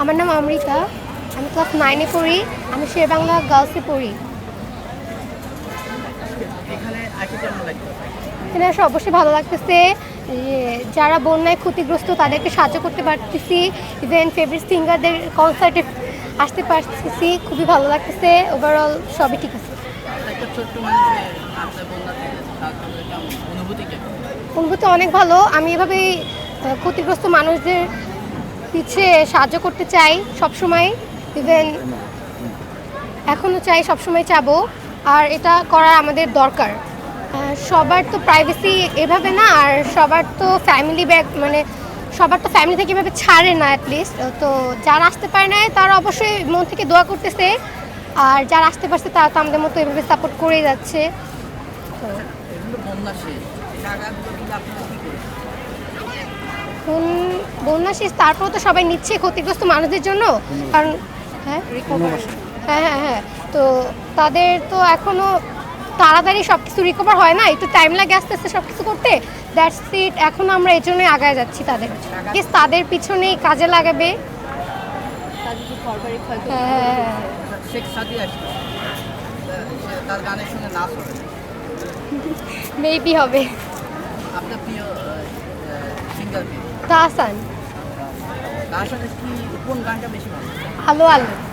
আমার নাম অমৃতা আমি ক্লাস নাইনে পড়ি আমি শের বাংলা গার্লসে পড়ি। এখানে অবশ্যই ভালো লাগতেছে। যারা বন্যায় ক্ষতিগ্রস্ত তাদেরকে সাহায্য করতে পারতেছি। ইভেন ফেভারিট সিঙ্গারদের কনসার্টে আসতে পারতেছি খুবই ভালো লাগতেছে। ওভারঅল সবই ঠিক আছে। অনুভূতি অনেক ভালো। আমি এভাবেই ক্ষতিগ্রস্ত মানুষদের পিছে সাহায্য করতে চাই সবসময় ইভেন এখনও চাই সবসময় চাবো আর এটা করা আমাদের দরকার। সবার তো প্রাইভেসি এভাবে না আর সবার তো ফ্যামিলি ব্যাগ মানে সবার তো ফ্যামিলি থেকে এভাবে ছাড়ে না অ্যাটলিস্ট তো যারা আসতে পারে না তারা অবশ্যই মন থেকে দোয়া করতেছে। আর যারা আসতে পারছে তারা তো আমাদের মতো এভাবে সাপোর্ট করেই যাচ্ছে। তো বন্যা শেষ তারপর তো সবাই নিচ্ছে ক্ষতিগ্রস্ত মানুষদের জন্য? কারণ হ্যাঁ? হ্যাঁ হ্যাঁ হ্যাঁ তো তাদের তো এখনও তাড়াতাড়ি সব কিছু রিকভার হয় না একটু টাইম লাগে আস্তে আস্তে সব কিছু করতে। দ্যাটস ইট এখন আমরা এই জন্যই আগায় যাচ্ছি তাদের। Yes, তাদের পিছনেই কাজে লাগাবে। হ্যাঁ গানের সঙ্গে নাচ হবে। মেবি হবে। আপনার প্রিয় সিঙ্গার কে? তাহসান। সাথে কি কোন গানটা বেশি ভালো? আলো আলো।